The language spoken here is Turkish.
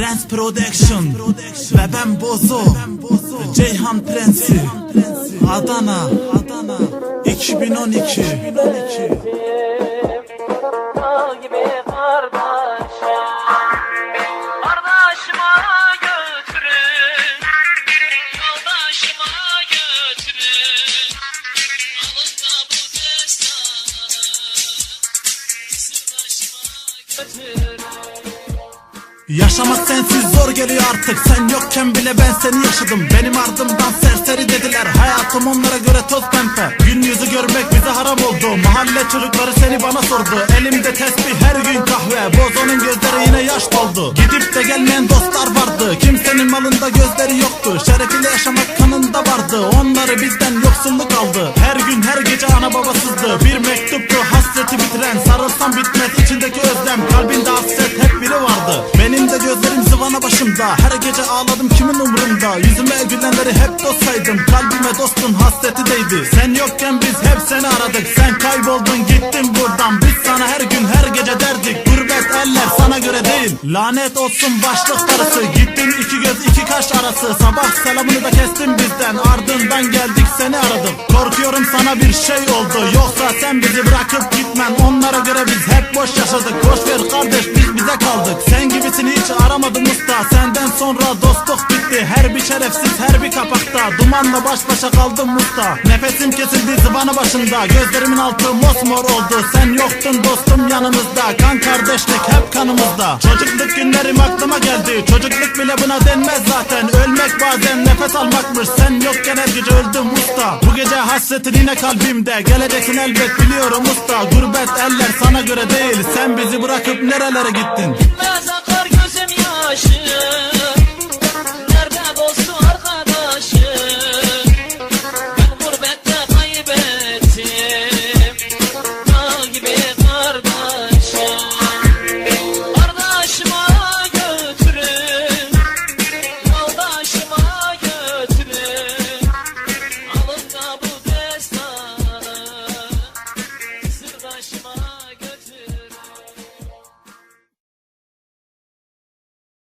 Prens Production Ve ben Bozo Ceyhan Prensi Adana 2012 Dağ Yaşamak sensiz zor geliyor artık. Sen yokken bile ben seni yaşadım. Benim ardımdan serseri dediler. Hayatım onlara göre toz pembe. Gün yüzü görmek bize haram oldu. Mahalle çocukları seni bana sordu. Elimde tesbih her gün kahve. Bozo'nun gözleri yine yaş doldu. Gidip de gelmeyen dostlar vardı. Kimsenin malında gözleri yoktu. Şerefiyle yaşamak kanında vardı. Onları bizden yoksulluk aldı. Her gün her gece ana babasızdı. Bir mektuptu vardı Benim de gözlerim zıvana başımda. Her gece ağladım kimin umurumda Yüzüme gülenleri hep dost saydım Kalbime dostun hasreti değdi. Sen yokken biz hep seni aradık. Sen kayboldun gittin buradan. Biz sana her gün her gece derdik. Gurbet eller sana göre değil. Lanet olsun başlık darısı. Gittin iki göz iki kaş arası. Sabah selamını da kestin bizden. Ardından geldik seni aradım. Korkuyorum sana bir şey oldu. Yoksa sen bizi bırakıp gitmen. Onlara göre biz hep boş yaşadık. Boş ver kardeş biz bize kaldık Sen gibisini hiç aramadım usta. Senden sonra dostluk bitti. Her bir şerefsiz her bir kapakta. Dumanla baş başa kaldım usta. Nefesim kesildi zıvana başında Gözlerimin altı mosmor oldu. Sen yoktun dostum yanımızda. Kan kardeşlik hep kanımızda. Çocukluk günlerim aklıma geldi. Çocukluk bile buna denmez zaten. Ölmek bazen nefes almakmış. Sen yokken her gece öldüm usta. Bu gece hasretin yine kalbimde. Geleceksin elbet biliyorum usta. Gurbet eller sana göre değil. Sen bizi bırakıp nerelere gittin? Yaşı